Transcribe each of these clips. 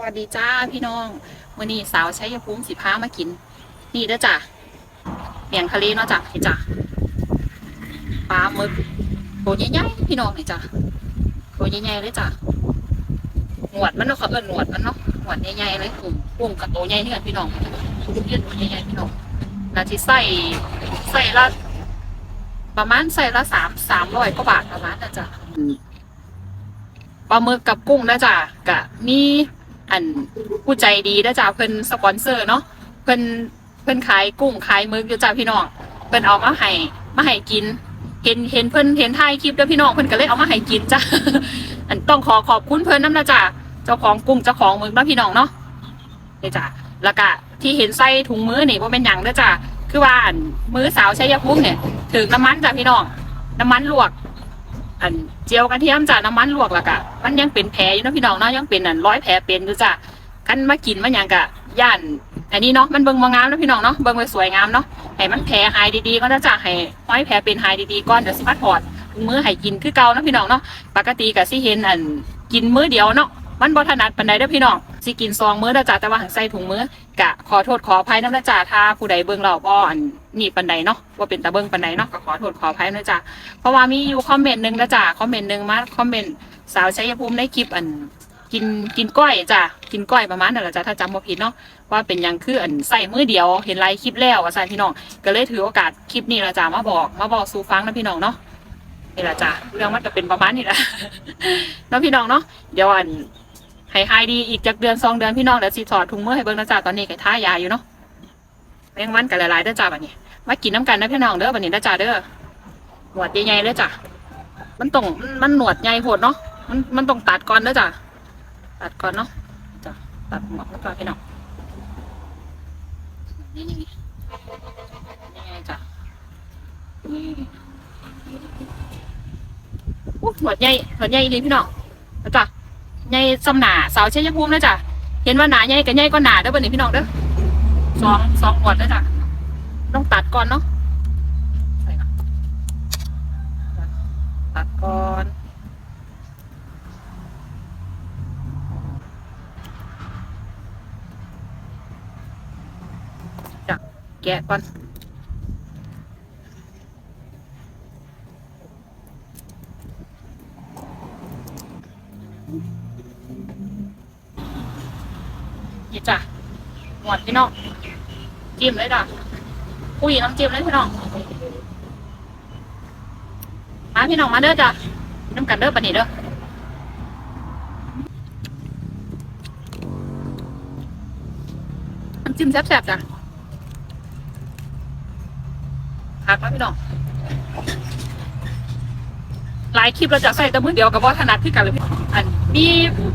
วัสดีจ้าพี่น้องวันนี้สาวใช้ยภูมิสิพามากิน นี่เด้อจ้ะเมียงทะเลเนาะจ้ะนี่จ้ะปลาหมึกตัวใหญ่ๆพี่น้องนี่จ้ะตัวใหญ่ๆเลยจ้ะหนวดมันเนาะเขาเอิ้นหนวดมันเนาะหนวดใหญ่ๆเลยกุ้งกุ้งกับตัวใหญ่ที่กันพี่น้องทุกเรื่องตัวใหญ่ๆพี่น้องนาทีใส่ใส่ละประมาณใส่ละสามสามร้อยกว่าบาทประมาณนะจ้ะปลาหมึกกับกุ้งนะจ๊ะกะมี อันผู้ใจดีนะจ๊ะเพิ่นสปอนเซอร์เนาะเพิ่นเพิ่นขายกุ้งขายมึกอยู่จ้ะพี่น้องเพิ่นเอามาให้มาให้กิน เห็นเห็นเพิ่นเห็นถ่ายคลิปแล้วพี่น้องเพิ่นก็เลยเอามาให้กินจ้ะอันต้องขอขอบคุณเพิ่นน้ำนะจ๊ะเจ้าของกุ้งเจ้าของมึกเนาะพี่น้องเนาะเนี่จ้ะแล้วก็ที่เห็นใส่ถุงมือนี่บ่เป็นหยังเด้อจ้ะคือว่าอันมือสาวใชัยภูมิเนี่ยถึงน้ำมันจ้ะพี่น้องน้ำมันลวก อันเจียวกระเทียมจ้ะน้ำมันลวกแล้วกะมันยังเป็นแผลอยู่นะพี่น้องเนาะยังเป็นอันร้อยแผลเป็นอยู่จ้ะกันมากินมันยังกะย่านอันนี้เนาะมันเบิ่งมางามนะพี่น้องเนาะเบิ่งไปสวยงามเนาะให้มันแผลหายดีๆก็นะจ้ะให้ห้อยแผลเป็นหายดีๆก่อนเดี๋ยวสิมาถอดมือให้กินคือเก่าเนาะพี่น้องเนาะปกติกะสิเห็นอันกินมื้อเดียวเนาะมันบ่ถนัดปานใดเด้อพี่น้อง สิกินซองมื้อเด้อจ้ะแต่ว่าหังใส่ถุงมือกะขอโทษขออภัยนำนะจ้ะถ้าผู้ใดเบิ่งเราบ่อนนี่ปานใดเนาะว่าเป็นตาเบิ่งปานใดเนาะก็ขอโทษขออภัยนะจ้ะเพราะว่ามีอยู่คอมเมนต์หนึ่งนะจ้ะคอมเมนต์หนึ่งมาคอมเมนต์สาวชัยภูมิได้คลิปอันกินกินก้อยจ้ะกินก้อยประมาณนั่นแหละจ้ะถ้าจำบ่ผิดเนาะว่าเป็นยังคืออันใส่มือเดียวเห็นไลฟ์คลิปแล้วว่าใส่พี่น้องก็เลยถือโอกาสคลิปนี้ละจ้ะมาบอกมาบอกสู่ฟังนะพี่น้องเนาะนี่ละจ้ะเรื่องมันจะเป็นประมาณนี้แหละเนาะพี่น้องเนาะเดี๋ยวอัน ให้หายดีอีกจากเดือนสองเดือนพี่น้องเดี๋ยวสิถอดถุงมือให้เบิ่งนะจ้ะตอนนี้ไก็ท่ายาอยู่เนาะแมงวันกันหลายๆเด้อจ้ะบัดนี้มากินน้ำกันนะพี่น้องเด้อบัดนี้นะจ้ะเด้อหนวดใหญ่ๆเลยจ้ะมันต้องมันหนวดใหญ่โหดเนาะมันมันต้องตัดก่อนแล้วจ้ะตัดก่อนเนาะจ้ะตัดหมอกแล้วก็พี่น้องนี่นี่นี่ไงจ้ะนี่หนวดใหญ่หนวดใหญ่เลยพี่น้องแล้วจ้ะ ใหญ่สำหนาสาวเชยภูมินะจ้ะเห็นว่าหนาใหญ่กับใหญ่ก็หนาเด้อบอร์นี้พี่น้องเด้อสองสองหนวดแล้วจ้ะต้องตัดก่อนเนาะตัดก่อนจะแกะก่อนจ้ะ หมดพี่น้องจิ้มเลยจ้ะอุ้ยน้ำจิ้มเลยพี่น้องมาพี่น้องมาเด้อจ้ะน้ำกันเด้อปนนี้เด้อน้ำจิ้มแซ่บๆจ้ะหักแล้วพี่น้องหลายคลิปเราจะใส่แต่มือเดียวกับว่าถนัดคือกันเลยพี่อันมี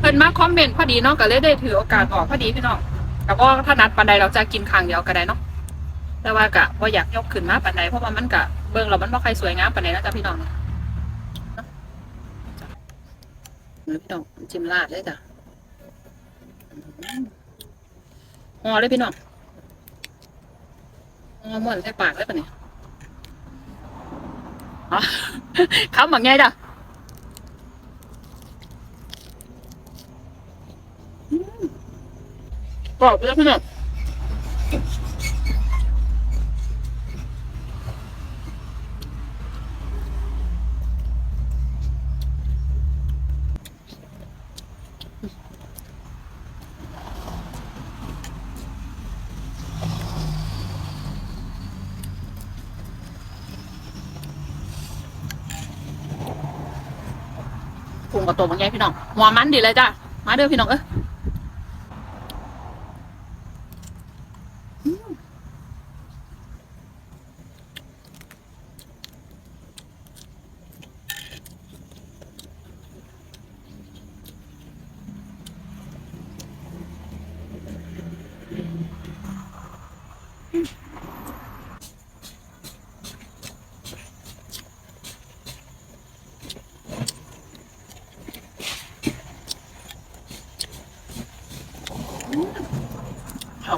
เพิ่นมาคอมเมนต์พอดีเนาะก็เลยได้ถือโอกาสออกพอดีพี่น้อง กับว่าถ้านัดปันใดเราจะกินขังเดียวก็ได้เนาะแต่ว่ากะว่าอยากยกขึ้นมาปันใดเพราะว่ามันกะเบิ่งเรามันบ่ใครสวยงามปันใดนะจ๊ะพี่น้องเนื้อพี่น้องจิ้มราดเลยจ้ะหอเลยพี่น้องหอหมดใส่ปากเลยปะเนี่ยอ๋อคำแบบไงจ้ะอืม กรอบเลยพี่เน้องปรุงกับตัวบางไงพี่น้องหัวมันดีเลยจ้ะ มาเด้อพี่น้องเอ้ย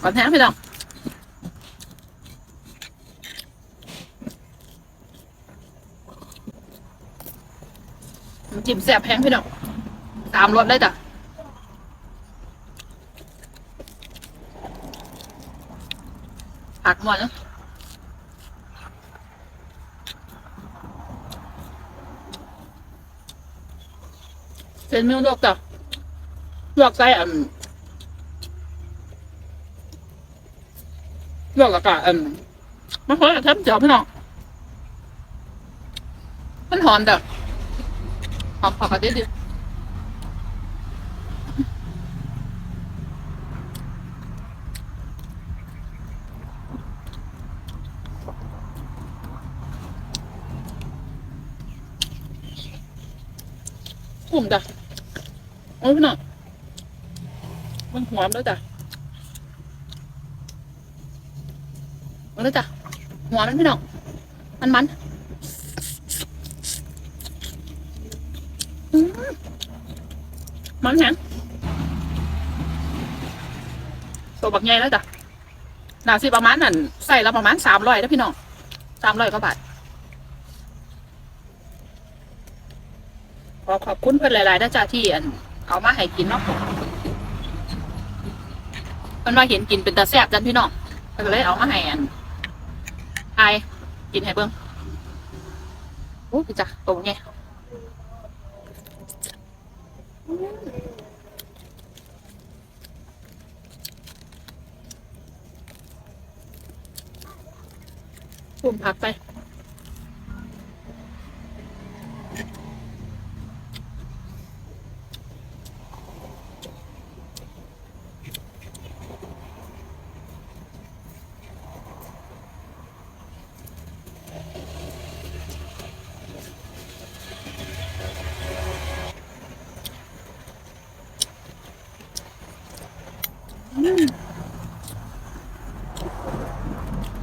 กันแท้พี่น้องจิ้มแซ่บแพงพี่น้องตามรถได้จ้ะผักหมดนะเส้นเมนูลวกจ้ะลวกไส้อะ ลวกแล้วก็อันมันหอมแทบเจียวพี่น้องมันหอมจ้ะหอมผักกระเทียมกลุ่มจ้ะโอ้ยพี่น้องมันหอมแล้วจ้ะ เอาแล้วจ้ะหอมแล้วพี่น้องมันมันมันแห้งตัวบักใหญ่แล้วจ้ะหนาสิประมาณนั่นใส่ละประมาณสามร้อยนะพี่น้องสามร้อยกว่าบาทขอขอบคุณเพื่อนหลายๆนะจ๊ะที่อันเอามาให้กินเนาะเพิ่นว่าเห็นกินเป็นตาแซ่บจันพี่น้องเพิ่นก็เลยเอามาให้อัน ทายกินให้เบิ่งโอ้พี่จ้ะโตไงปุ่มผักไป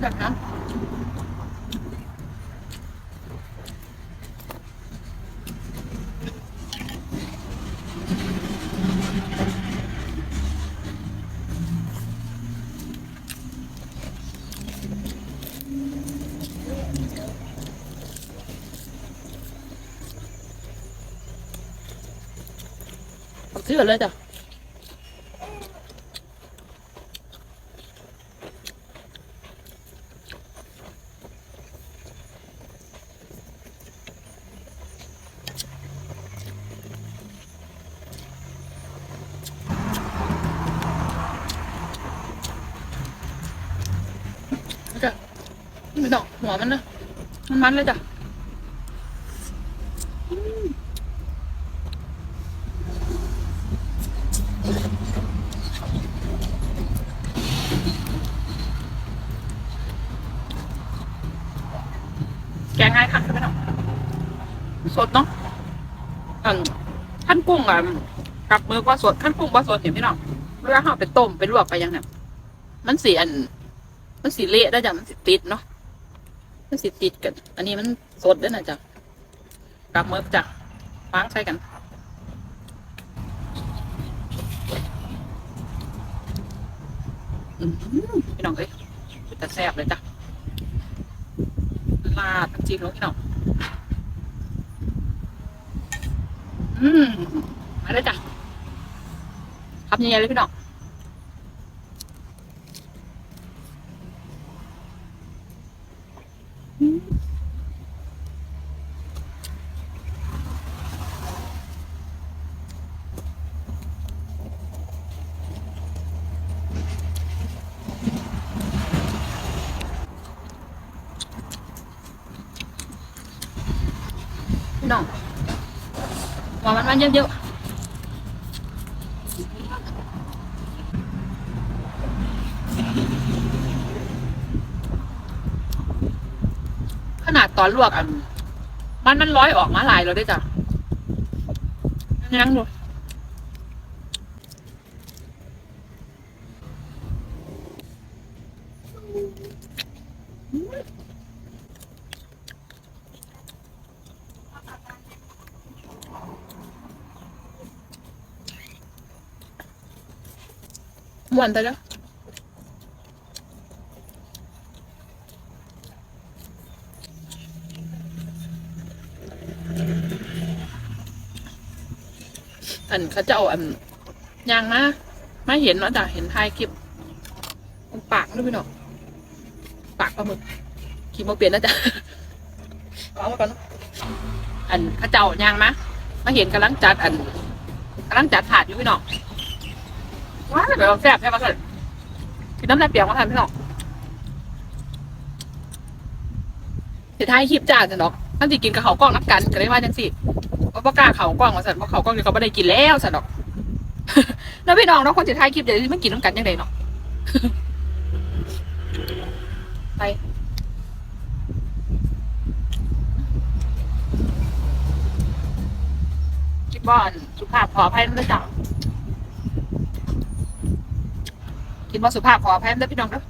แบบนั้น เอาเสื้อเลยจ้ะจ้ะไม่ งหัวมันนะมันมันเลยจ้ะแกงง่ายค่ะไม่ต้องสดเนาะอันขั้นกุ้งอะกับมือว่าสดขั้นกุ้งว่าสดเห็นพี่น้องเวลาเราไปต้มไปลวกไปยังเนี่ยมันสีอัน มันสีเละได้จ้ะมันสีติดเนาะมันสีติดกัน อันนี้มันสดด้วยนะจ๊ะกับมิร์กจ้ะฟังใช้กันอืมพี่น้องเอ้ยแต่แซ่บเลยจ้ะ จริงๆแล้วพี่น้องอืมมาเลยจ้ะทำยังไงเลยพี่น้อง หัวมันมันเยอะๆขนาดตอนลวกอัน มันมันร้อยออกมาหลายแล้วด้วยจ้ะยังดู หวานแต่ล้วอันเขาจะเอาอันยางมาไม่เห็นเนาะจ้ะเห็นท้ายคลิปตรงปากด้วยพี่น้องปากปลาหมึกคิดว่าเปลี่ยนแล้วจ้ะเอามาก่อนอันเขาเจ้าย่างมามาเห็นกำลังจัดอันกำลังจัดถาดอยู่พี่น้อง ว้าวแบบแซ่บแซ่บมากเลยกินน้ำลายเปียกมาทานพี่น้องสุดท้ายคลิปจ้าจ้ะเนาะท่านสิกินกับเขากล้องนับกันก็เลยว่าจังสิว่าบ่กล้าเขากล้องมาสั่นเพราะเขากล้องเดี๋ยเขาไม่ได้กินแล้วสั่นดอกแล้วพี่น้องเนาะคนสุดท้ายคลิปเดี๋ยวไม่กินน้ำกันยังไงเนาะไปคิดว่าสุภาพขออภัยด้จ้ะ คิดว่าสุภาพขออภัยด้วยพี่น้องเด้อ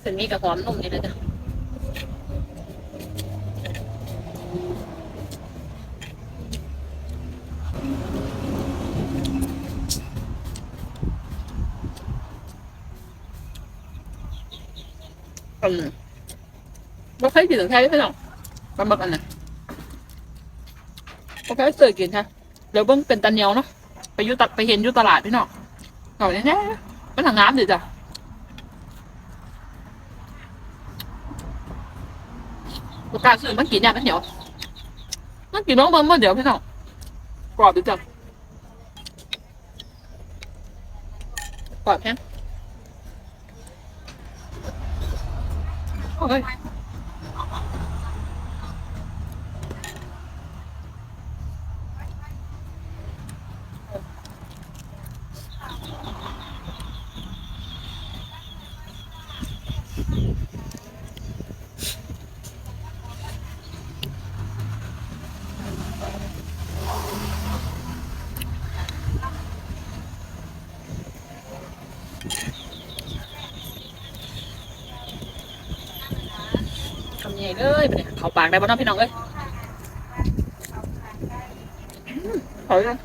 เส้นนี้กับหอมนุ่มนี่นะจ๊ะอืมไม่เคยกินถึงแค่นี้พี่น้องปลาหมึกอันนั้น โอเคเคยกินค่ะเดี๋ยวเบิ้งเป็นตันเหนียวเนาะไปยุตัดไปเห็นยุตลาดพี่น้องเก่าแน่ๆเป็นหางงามดีจ้ะลูกค้าซื้อมันกินเนี่ยมันเหนียวมันกินน้องเบิ้งเมื่อเดี๋ยวพี่น้องกรอบดีจ้ะกรอบแฮงโอ้ย เลยเนี่ยเขาปากได้บ่น้องพี่น้องเอ้ยอืมเขาเลย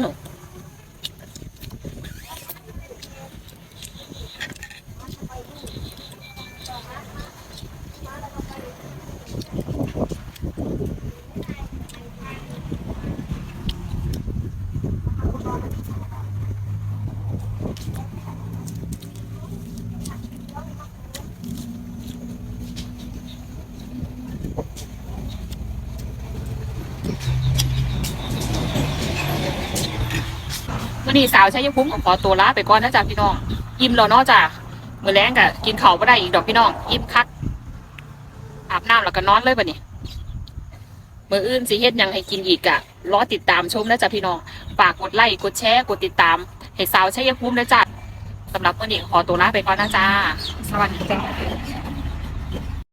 อื มวันนี้สาวใช้ยภูมิขอตัวลาไปก่อนนะจ๊ะพี่น้องอิ่มแล้วเนาะจ้ะมือแรงก็กินข้าวบ่ได้อีกดอกพี่น้องอิ่มคัก อาบน้ำแล้วก็นอนเลยบัดนี้มืออื่นสิเฮ็ดยังให้กินอีกอะรอติดตามชมนะจ๊ะพี่น้อง ฝากกดไลค์ กดแชร์ กดติดตาม ให้สาวใช้ยภูมินะจ๊ะสำหรับวันนี้ขอตัวลาไปก่อนนะจ๊ะ สวัสดีจ้ะ